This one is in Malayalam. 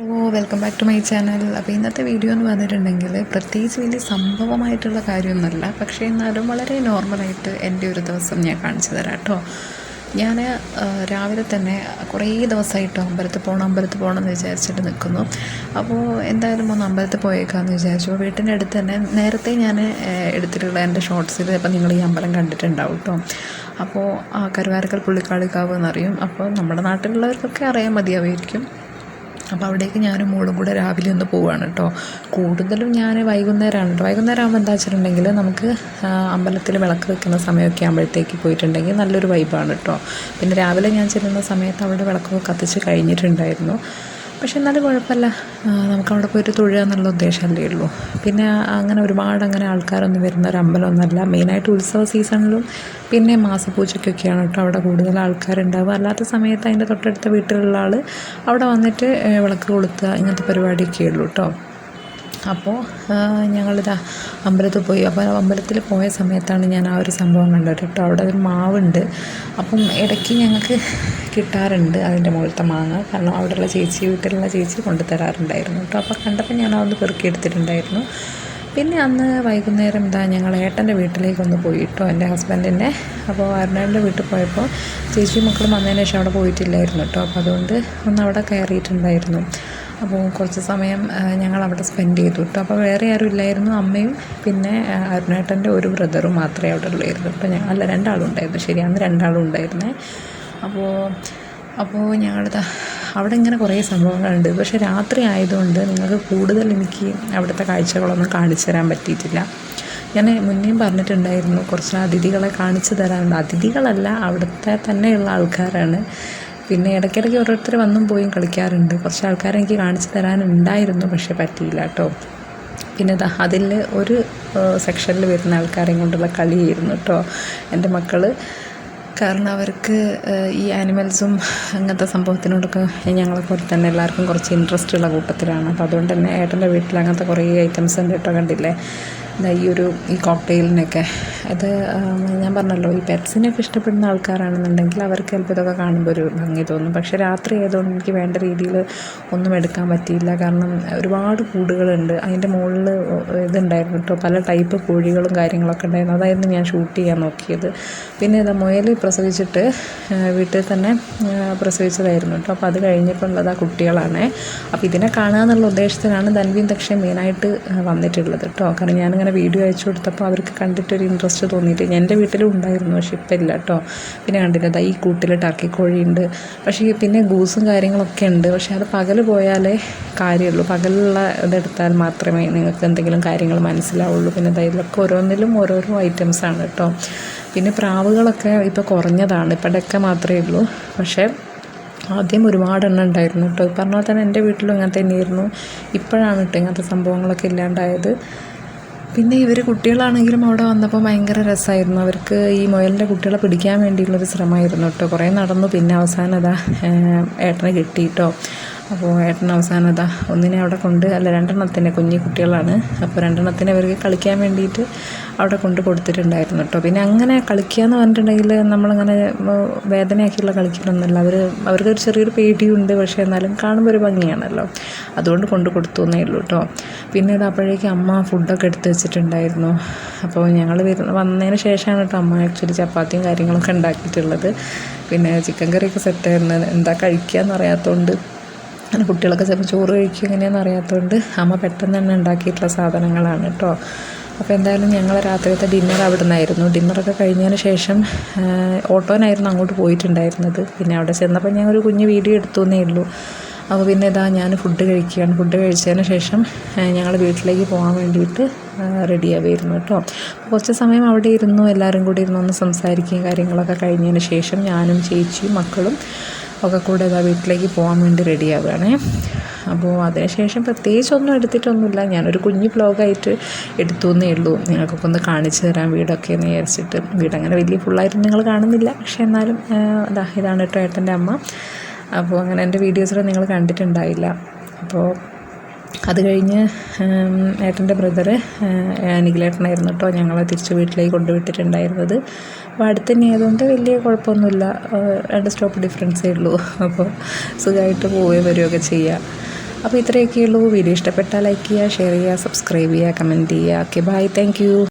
Hello welcome back to my channel അപ്പോൾ ഇന്നത്തെ വീഡിയോ എന്ന് പറഞ്ഞിട്ടുണ്ടെങ്കിൽ പ്രത്യേകിച്ച് വലിയ സംഭവമായിട്ടുള്ള കാര്യമൊന്നുമല്ല. പക്ഷേ എന്നാലും വളരെ നോർമലായിട്ട് എന്റെ ഒരു ദിവസം ഞാൻ കാണിച്ചു തരാം കേട്ടോ. ഞാൻ രാവിലെ തന്നെ കുറേ ദിവസമായിട്ട് അമ്പലത്തിൽ പോകണം അമ്പലത്തിൽ പോകണം എന്ന് വിചാരിച്ചിട്ട് നിൽക്കുന്നു. അപ്പോൾ എന്തായാലും ഒന്ന് അമ്പലത്തിൽ പോയേക്കാമെന്ന് വിചാരിച്ചു. വീട്ടിന്റെ അടുത്ത് തന്നെ നേരത്തെ ഞാൻ എടുത്തിട്ടുള്ള എന്റെ ഷോർട്സിൽ അപ്പോൾ നിങ്ങൾ ഈ അമ്പലം കണ്ടിട്ടുണ്ടാവും കേട്ടോ. അപ്പോൾ ആ കരുവാരക്കൽ പുള്ളിക്കാളിക്കാവ് എന്നറിയും. അപ്പോൾ നമ്മുടെ നാട്ടിലുള്ളവർക്കൊക്കെ അറിയാൻ മതിയാവുമായിരിക്കും. അപ്പോൾ അവിടേക്ക് ഞാനും മോളും കൂടെ രാവിലെ ഒന്ന് പോവുകയാണ് കേട്ടോ കൂടുതലും ഞാൻ വൈകുന്നേരമാണ് കേട്ടോ വൈകുന്നേരം ആകുമ്പോൾ എന്താ വെച്ചിട്ടുണ്ടെങ്കിൽ നമുക്ക് അമ്പലത്തിൽ വിളക്ക് വെക്കുന്ന സമയമൊക്കെ ആകുമ്പോഴത്തേക്ക് പോയിട്ടുണ്ടെങ്കിൽ നല്ലൊരു വൈബാണ് കേട്ടോ പിന്നെ രാവിലെ ഞാൻ ചെല്ലുന്ന സമയത്ത് അവിടെ വിളക്കൊക്കെ കത്തിച്ച് കഴിഞ്ഞിട്ടുണ്ടായിരുന്നു. പക്ഷെ എന്നാലും കുഴപ്പമില്ല. നമുക്ക് അവിടെ പോയിട്ട് തൊഴുക എന്നുള്ള ഉദ്ദേശമല്ലേ ഉള്ളൂ. പിന്നെ അങ്ങനെ ഒരുപാട് അങ്ങനെ ആൾക്കാരൊന്നും വരുന്ന ഒരു അമ്പലമൊന്നുമല്ല. മെയിനായിട്ട് ഉത്സവ സീസണിലും പിന്നെ മാസപൂജയ്ക്കൊക്കെയാണ് കേട്ടോ അവിടെ കൂടുതൽ ആൾക്കാരുണ്ടാവുക. അല്ലാത്ത സമയത്ത് അതിന്റെ തൊട്ടടുത്ത വീട്ടിലുള്ള ആൾ അവിടെ വന്നിട്ട് വിളക്ക് കൊളുത്തുക ഇങ്ങനത്തെ പരിപാടിയൊക്കെ ഉള്ളൂ കേട്ടോ. അപ്പോൾ ഞങ്ങളിതാ അമ്പലത്തിൽ പോയി. അപ്പോൾ അമ്പലത്തിൽ പോയ സമയത്താണ് ഞാൻ ആ ഒരു സംഭവം കണ്ടത് കേട്ടോ. അവിടെ ഒരു മാവുണ്ട്. അപ്പം ഇടയ്ക്ക് ഞങ്ങൾക്ക് കിട്ടാറുണ്ട് അതിന്റെ മുകളിലത്തെ മാങ്ങ. കാരണം അവിടെയുള്ള ചേച്ചി വീട്ടിലുള്ള ചേച്ചി കൊണ്ടു തരാറുണ്ടായിരുന്നു കേട്ടോ. അപ്പോൾ കണ്ടപ്പോൾ ഞാൻ അതൊന്ന് പെറുക്കി എടുത്തിട്ടുണ്ടായിരുന്നു. പിന്നെ അന്ന് വൈകുന്നേരം ഇതാ ഞങ്ങൾ ഏട്ടന്റെ വീട്ടിലേക്കൊന്ന് പോയി കേട്ടോ. എന്റെ ഹസ്ബൻഡിന്റെ. അപ്പോൾ അരുണേന്റെ വീട്ടിൽ പോയപ്പോൾ ചേച്ചിയും മക്കളും വന്നതിന് ശേഷം അവിടെ പോയിട്ടില്ലായിരുന്നു കേട്ടോ. അപ്പോൾ അതുകൊണ്ട് ഒന്ന് അവിടെ കയറിയിട്ടുണ്ടായിരുന്നു. അപ്പോൾ കുറച്ച് സമയം ഞങ്ങൾ അവിടെ സ്പെൻഡ് ചെയ്തു കേട്ടോ അപ്പോൾ വേറെ ആരും ഇല്ലായിരുന്നു അമ്മയും പിന്നെ അരുണേട്ടന്റെ ഒരു ബ്രദറും മാത്രമേ അവിടെ ഉള്ളായിരുന്നു. അപ്പോൾ ഞങ്ങൾ അല്ല രണ്ടാളും ഉണ്ടായിരുന്നു. ശരിയാണ് രണ്ടാളും ഉണ്ടായിരുന്നേ. അപ്പോൾ അപ്പോൾ ഞങ്ങളുടെ അവിടെ ഇങ്ങനെ കുറേ സംഭവങ്ങളുണ്ട്. പക്ഷെ രാത്രി ആയതുകൊണ്ട് നിങ്ങൾക്ക് കൂടുതൽ എനിക്ക് അവിടുത്തെ കാഴ്ചകളൊന്നും കാണിച്ചു തരാൻ പറ്റിയിട്ടില്ല. ഞാൻ മുന്നേയും പറഞ്ഞിട്ടുണ്ടായിരുന്നു കുറച്ച് അതിഥികളെ കാണിച്ചു തരാനുണ്ട് അതിഥികളല്ല അവിടുത്തെ തന്നെയുള്ള ആൾക്കാരാണ്. പിന്നെ ഇടയ്ക്കിടയ്ക്ക് ഓരോരുത്തർ വന്നും പോയും കളിക്കാറുണ്ട്. കുറച്ച് ആൾക്കാരെ എനിക്ക് കാണിച്ചു തരാനുണ്ടായിരുന്നു പക്ഷേ പറ്റിയില്ല കേട്ടോ. പിന്നെ അതിൽ ഒരു സെക്ഷനിൽ വരുന്ന ആൾക്കാരെയും കൊണ്ടുള്ള കളിയായിരുന്നു കേട്ടോ. എന്റെ മക്കൾ കാരണം അവർക്ക് ഈ ആനിമൽസും അങ്ങനത്തെ സംഭവത്തിനോടൊക്കെ ഞങ്ങളെ പോലെ തന്നെ എല്ലാവർക്കും കുറച്ച് ഇൻട്രസ്റ്റ് ഉള്ള കൂട്ടത്തിലാണ്. അപ്പോൾ അതുകൊണ്ട് തന്നെ ഏട്ടന്റെ വീട്ടിൽ അങ്ങനത്തെ കുറേ ഐറ്റംസ് ഉണ്ട് കേട്ടോ കണ്ടില്ലേ? ഈ ഒരു ഈ കോക്ടെയിലിനൊക്കെ അത് ഞാൻ പറഞ്ഞല്ലോ ഈ പെറ്റ്സിനൊക്കെ ഇഷ്ടപ്പെടുന്ന ആൾക്കാരാണെന്നുണ്ടെങ്കിൽ അവർക്ക് ചിലപ്പോൾ ഇതൊക്കെ കാണുമ്പോൾ ഒരു ഭംഗി തോന്നും. പക്ഷേ രാത്രി ആയതുകൊണ്ട് എനിക്ക് വേണ്ട രീതിയിൽ ഒന്നും എടുക്കാൻ പറ്റിയില്ല. കാരണം ഒരുപാട് കൂടുകളുണ്ട്. അതിന്റെ മുകളിൽ ഇതുണ്ടായിരുന്നു കേട്ടോ പല ടൈപ്പ് കോഴികളും കാര്യങ്ങളൊക്കെ ഉണ്ടായിരുന്നു. അതായിരുന്നു ഞാൻ ഷൂട്ട് ചെയ്യാൻ നോക്കിയത്. പിന്നെ ഇതാ മുയൽ പ്രസവിച്ചിട്ട് വീട്ടിൽ തന്നെ പ്രസവിച്ചതായിരുന്നു കേട്ടോ. അപ്പോൾ അത് കഴിഞ്ഞപ്പോൾ ഉള്ളത് ആ കുട്ടികളാണ്. അപ്പോൾ ഇതിനെ കാണുക എന്നുള്ള ഉദ്ദേശത്തിനാണ് ധൻവീൻ ദക്ഷൻ മെയിനായിട്ട് വന്നിട്ടുള്ളത് കേട്ടോ. കാരണം അങ്ങനെ വീഡിയോ അയച്ചു കൊടുത്തപ്പോൾ അവർക്ക് കണ്ടിട്ടൊരു ഇൻട്രസ്റ്റ് തോന്നിയിട്ട് എന്റെ വീട്ടിലും ഉണ്ടായിരുന്നു പക്ഷേ ഇപ്പം ഇല്ല കേട്ടോ പിന്നെ കണ്ടില്ല ദാ ഈ കൂട്ടിൽ ടർക്കി കോഴിയുണ്ട് പക്ഷേ പിന്നെ ഗൂസും കാര്യങ്ങളൊക്കെ ഉണ്ട്. പക്ഷേ അത് പകൽ പോയാലേ കാര്യമുള്ളൂ. പകലുള്ള ഇതെടുത്താൽ മാത്രമേ നിങ്ങൾക്ക് എന്തെങ്കിലും കാര്യങ്ങൾ മനസ്സിലാവുള്ളൂ. പിന്നെ ഇതിലൊക്കെ ഓരോന്നിലും ഓരോരോ ഐറ്റംസാണ് കേട്ടോ പിന്നെ പ്രാവുകളൊക്കെ ഇപ്പോൾ കുറഞ്ഞതാണ്. ഇപ്പം ഡെക്ക മാത്രമേ ഉള്ളൂ. പക്ഷേ ആദ്യം ഒരുപാട് എണ്ണം ഉണ്ടായിരുന്നു കേട്ടോ പറഞ്ഞാൽ തന്നെ എന്റെ വീട്ടിലും ഇങ്ങനത്തെ തന്നെയായിരുന്നു. ഇപ്പോഴാണ് കേട്ടോ ഇങ്ങനത്തെ സംഭവങ്ങളൊക്കെ ഇല്ലാണ്ടായത്. പിന്നെ ഇവർ കുട്ടികളാണെങ്കിലും അവിടെ വന്നപ്പോൾ ഭയങ്കര രസമായിരുന്നു. അവർക്ക് ഈ മുയലിന്റെ കുട്ടികളെ പിടിക്കാൻ വേണ്ടിയുള്ളൊരു ശ്രമമായിരുന്നു കേട്ടോ. കുറേ നടന്നു. പിന്നെ അവസാനം അതാ ഏട്ടനെ കിട്ടി കേട്ടോ അപ്പോൾ ഏട്ടൻ അവസാനം അതാ ഒന്നിനെ അവിടെ കൊണ്ട് അല്ല രണ്ടെണ്ണത്തിന്റെ കുഞ്ഞു കുട്ടികളാണ്. അപ്പോൾ രണ്ടെണ്ണത്തിനെ അവർക്ക് കളിക്കാൻ വേണ്ടിയിട്ട് അവിടെ കൊണ്ട് കൊടുത്തിട്ടുണ്ടായിരുന്നു കേട്ടോ. പിന്നെ അങ്ങനെ കളിക്കുക എന്ന് പറഞ്ഞിട്ടുണ്ടെങ്കിൽ നമ്മളങ്ങനെ വേദനയാക്കിയുള്ള കളിക്കലൊന്നുമല്ല. അവർ അവർക്ക് ഒരു ചെറിയൊരു പേടിയുണ്ട്. പക്ഷേ എന്നാലും കാണുമ്പോൾ ഒരു ഭംഗിയാണല്ലോ. അതുകൊണ്ട് കൊണ്ട് കൊടുത്തു എന്നേ ഉള്ളൂ കേട്ടോ. പിന്നെ ഇത് അപ്പോഴേക്കും അമ്മ ഫുഡൊക്കെ എടുത്ത് വെച്ചിട്ടുണ്ടായിരുന്നു. അപ്പോൾ ഞങ്ങൾ വരുന്ന വന്നതിന് ശേഷമാണ് കേട്ടോ അമ്മ ആക്ച്വലി ചപ്പാത്തിയും കാര്യങ്ങളൊക്കെ ഉണ്ടാക്കിയിട്ടുള്ളത്. പിന്നെ ചിക്കൻ കറിയൊക്കെ സെറ്റായിരുന്നു എന്താ കഴിക്കുക എന്നറിയാത്തതുകൊണ്ട് അങ്ങനെ കുട്ടികളൊക്കെ ചിലപ്പോൾ ചോറ് കഴിക്കുക എങ്ങനെയാണെന്ന് അറിയാത്തതുകൊണ്ട് അമ്മ പെട്ടെന്ന് തന്നെ ഉണ്ടാക്കിയിട്ടുള്ള സാധനങ്ങളാണ് കേട്ടോ അപ്പോൾ എന്തായാലും ഞങ്ങൾ രാത്രിയത്തെ ഡിന്നർ അവിടെ നിന്നായിരുന്നു ഡിന്നറൊക്കെ കഴിഞ്ഞതിന് ശേഷം ഓട്ടോനായിരുന്നു അങ്ങോട്ട് പോയിട്ടുണ്ടായിരുന്നത്. പിന്നെ അവിടെ ചെന്നപ്പോൾ ഞാൻ ഒരു കുഞ്ഞ് വീഡിയോ എടുത്തു എന്നേ ഉള്ളൂ. അപ്പോൾ പിന്നെ ഇതാ ഞാൻ ഫുഡ് കഴിക്കുകയാണ്. ഫുഡ് കഴിച്ചതിന് ശേഷം ഞങ്ങൾ വീട്ടിലേക്ക് പോകാൻ വേണ്ടിയിട്ട് റെഡിയാവായിരുന്നു കേട്ടോ കുറച്ച് സമയം അവിടെ ഇരുന്നു എല്ലാവരും കൂടി ഇരുന്ന് ഒന്ന് സംസാരിക്കുകയും കാര്യങ്ങളൊക്കെ കഴിഞ്ഞതിന് ശേഷം ഞാനും ചേച്ചിയും മക്കളും ഒക്കെ കൂടെ ഇതാ വീട്ടിലേക്ക് പോകാൻ വേണ്ടി റെഡിയാവുകയാണേ അപ്പോൾ അതിനുശേഷം പ്രത്യേകിച്ചൊന്നും എടുത്തിട്ടൊന്നുമില്ല. ഞാനൊരു കുഞ്ഞു ബ്ലോഗായിട്ട് എടുത്തു എന്നേ ഉള്ളൂ. നിങ്ങൾക്കൊക്കെ ഒന്ന് കാണിച്ചു തരാം വീടൊക്കെ എന്ന് വിചാരിച്ചിട്ട്. വീടങ്ങനെ വലിയ ഫുള്ളായിട്ട് നിങ്ങൾ കാണുന്നില്ല. പക്ഷേ എന്നാലും അതാ ഇതാണ് കേട്ടോ ഏട്ടന്റെ അമ്മ. അപ്പോൾ അങ്ങനെ എന്റെ വീഡിയോസിൽ നിങ്ങൾ കണ്ടിട്ടുണ്ടായില്ല. അപ്പോൾ അത് കഴിഞ്ഞ് ഏട്ടന്റെ ബ്രദറ് നിഖിലേട്ടനായിരുന്നു കേട്ടോ ഞങ്ങളെ തിരിച്ച് വീട്ടിലേക്ക് കൊണ്ടുവിട്ടിട്ടുണ്ടായിരുന്നത്. അപ്പോൾ അടുത്ത് തന്നെ ആയതുകൊണ്ട് വലിയ കുഴപ്പമൊന്നുമില്ല. രണ്ട് സ്റ്റോപ്പ് ഡിഫറൻസേ ഉള്ളൂ. അപ്പോൾ സുഖമായിട്ട് പോവുകയും വരികയൊക്കെ ചെയ്യാം. അപ്പോൾ ഇത്രയൊക്കെയുള്ളൂ വീഡിയോ ഇഷ്ടപ്പെട്ടാൽ ലൈക്ക് ചെയ്യുക ഷെയർ ചെയ്യുക സബ്സ്ക്രൈബ് ചെയ്യുക കമന്റ് ചെയ്യുക. Okay bye. താങ്ക്